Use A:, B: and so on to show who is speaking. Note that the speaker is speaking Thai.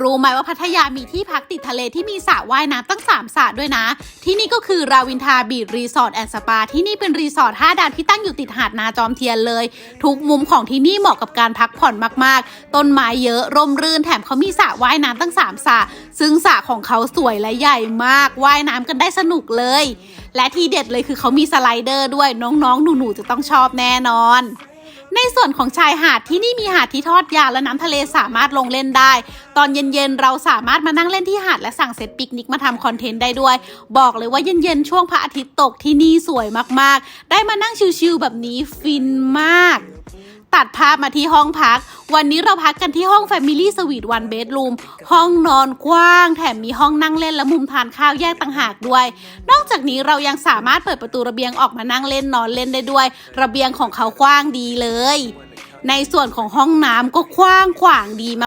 A: รู้ไหมว่าพัทยามีที่พักติดทะเลที่มีสระว่ายน้ำตั้ง 3สระด้วยนะ ที่นี่ก็คือราวินทาบีดรีสอร์ทแอนด์สปา ที่นี่เป็นรีสอร์ท5ดาวที่ตั้งอยู่ติดหาดนาจอมเทียนเลย ทุกมุมของที่นี่เหมาะกับการพักผ่อนมากๆ ต้นไม้เยอะร่มรื่นแถมเขามีสระว่ายน้ำตั้ง3สระซึ่งสระของเขาสวยและใหญ่มากว่ายน้ำกันได้สนุกเลย และที่เด็ดเลยคือเขามีสไลเดอร์ด้วยน้องๆหนูๆจะต้องชอบแน่นอน ในส่วนของชายหาดที่นี่มีหาดที่ทอดยาวและน้ำทะเลสามารถลงเล่นได้ ตอนเย็นๆเราสามารถมานั่งเล่นที่หาดและสั่งเซตปิกนิกมาทำคอนเทนต์ได้ด้วย บอกเลยว่าเย็นๆช่วงพระอาทิตย์ตกที่นี่สวยมากๆ ได้มานั่งชิลๆแบบนี้ฟินมาก ตัดภาพมาที่ห้องพัก วันนี้เราพักกันที่ห้อง Family Suite One Bedroom ห้องนอนกว้าง แถมมีห้องนั่งเล่นและมุมทานข้าวแยกต่างหากด้วย นอกจากนี้เรายังสามารถเปิดประตูระเบียงออกมานั่งเล่นนอนเล่นได้ด้วย ระเบียงของเขากว้างดีเลย ในส่วนของห้องน้ำก็กว้างขวางดีมาก